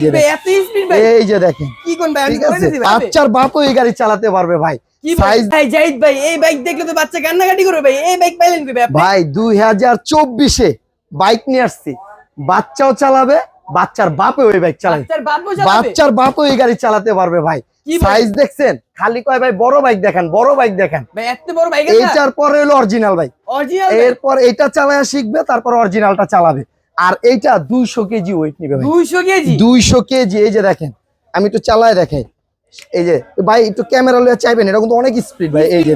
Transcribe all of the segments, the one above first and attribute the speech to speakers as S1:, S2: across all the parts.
S1: এই যে দেখেন।
S2: কি কোন ভাই ভাই
S1: বাচ্চার বাপও এই গাড়ি চালাতে পারবে ভাই।
S2: ভাই?
S1: সাইজ
S2: ভাই জাহিদ ভাই এই বাইক দেখলে তো বাচ্চা কান্নাকাটি করবে ভাই এই বাইক পাইলেন কি ভাই
S1: দুই হাজার চব্বিশে বাইক নিয়ে আসছি। বাচ্চাও চালাবে বাচ্চার বাপও ওই বাইক চালাবে।
S2: বাচ্চার বাপও
S1: এই গাড়ি চালাতে পারবে ভাই।
S2: কি ভাই?
S1: সাইজ দেখছেন? খালি কয় ভাই বড় বাইক দেখেন বড় বাইক দেখেন।
S2: ভাই
S1: এইটার পরে হলো অরিজিনাল বাইক এরপর এটা চালায় শিখবে তারপর অরিজিনালটা চালাবে। আর এইটা দুইশো কেজি ওয়েট নিবে
S2: 200 কেজি?
S1: দুইশো কেজি এই যে দেখেন আমি একটু চালায় দেখাই। এই যে ভাই একটু ক্যামেরা লয়ে চাইবেন এটা কিন্তু অনেক স্পিড ভাই এই যে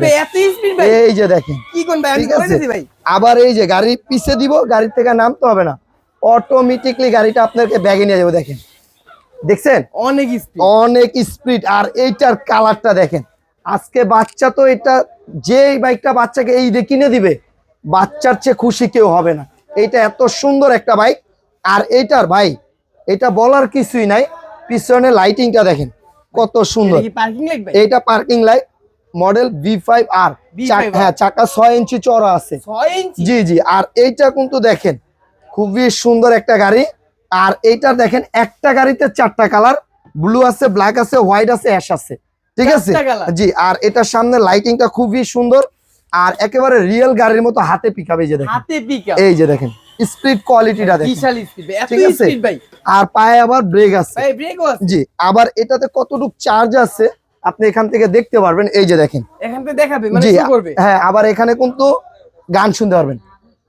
S1: এই যে দেখেন।
S2: কি কোন ভাই আমি
S1: ঠিক আছে? আবার এই যে গাড়ি পিছে দিব গাড়ি থেকে নামতে হবে না। অটোমেটিকলি গাড়িটা আপনাকে ব্যাগে নিয়ে যাবে দেখেন। দেখছেন?
S2: অনেক স্পিড
S1: অনেক স্পিড আর এইটার কালারটা দেখেন। আজকে বাচ্চা তো এটা যে বাইকটা বাচ্চাকে এই কিনে দিবে বাচ্চার চেয়ে খুশি কেউ হবে না। এইটা এত সুন্দর একটা বাইক। আর এইটার ভাই এটা বলার কিছুই নাই। পিছনে লাইটিংটা দেখেন কত সুন্দর।
S2: কি পার্কিং লাইট
S1: এইটা parking light model V five আর হ্যাঁ চাকা ছয় ইঞ্চি চড়া আছে। জি জি আর এইটা কিন্তু দেখেন খুবই সুন্দর একটা গাড়ি। আর এইটা দেখেন একটা গাড়িতে চারটা কালার। ব্লু আছে ব্ল্যাক আছে হোয়াইট আছে অ্যাশ আছে। ঠিক আছে? জি আর এটার সামনে লাইটিংটা খুবই সুন্দর। আর একেবারে রিয়েল গাড়ির মতো হাতে পিকাবে এই যে দেখেন।
S2: হাতে পিকআপ
S1: এই যে দেখেন স্পিড কোয়ালিটিটা দেখেন।
S2: বিশাল স্পিড এত
S1: ঠিক আছে?
S2: স্পিড ভাই।
S1: আর পায়ে আবার ব্রেক আছে।
S2: ভাই ব্রেকও আছে।
S1: জি আবার এটাতে কতটুক চার্জ আছে আপনি এখান থেকে দেখতে পারবেন। এই যে দেখেন।
S2: এখান থেকে দেখাবে মানে শো করবে।
S1: হ্যাঁ আবার এখানে কিন্তু গান শুনতে পারবেন।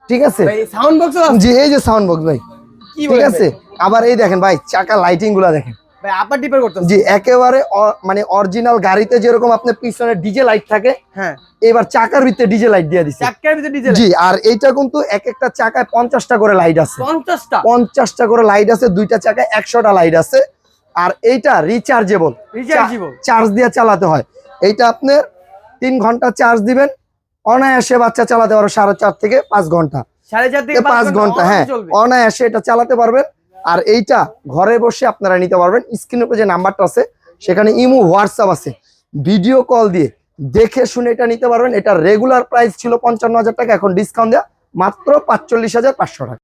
S1: ঠিক আছে?
S2: ভাই সাউন্ড বক্সও আছে।
S1: জি এই যে সাউন্ড বক্স ভাই।
S2: কি
S1: ঠিক আছে? আবার এই দেখেন ভাই চাকা লাইটিংগুলা দেখেন।
S2: আপার ডিপার করতেছে
S1: জি একেবারে মানে অরিজিনাল গাড়িতে যেরকম আপনার পিছনে ডিজে লাইট থাকে
S2: হ্যাঁ।
S1: এবার চাকার ভিতরে ডিজে লাইট দিয়ে দিচ্ছে
S2: চাক্কার ভিতরে ডিজেল
S1: জি আর এইটা কিন্তু এক একটা চাকায় পঞ্চাশটা করে লাইট আছে।
S2: 50টা
S1: পঞ্চাশটা করে লাইট আছে দুইটা চাকায় একশোটা লাইট আছে। আর এইটা রিচার্জেবল
S2: রিচার্জেবল
S1: চার্জ দিয়ে চালাতে হয়। এইটা আপনার তিন ঘণ্টা চার্জ দিবেন। অনায়াসে বাচ্চা চালাতে পারো সাড়ে চার থেকে পাঁচ ঘণ্টা।
S2: সাড়ে চার থেকে
S1: এ পাঁচ
S2: ঘণ্টা
S1: হ্যাঁ। অনায়াসে এটা চালাতে পারবেন। আর এইটা ঘরে বসে আপনারা নিতে পারবেন। স্ক্রিনের উপরে যে নাম্বারটা আছে, সেখানে ইমো, হোয়াটসঅ্যাপ আছে। ভিডিও কল দিয়ে দেখে শুনে এটা নিতে পারবেন। এটা রেগুলার প্রাইস ছিল পঞ্চান্ন হাজার টাকা, এখন ডিসকাউন্ট দেওয়া মাত্র পাঁচচল্লিশ হাজার পাঁচশো টাকা।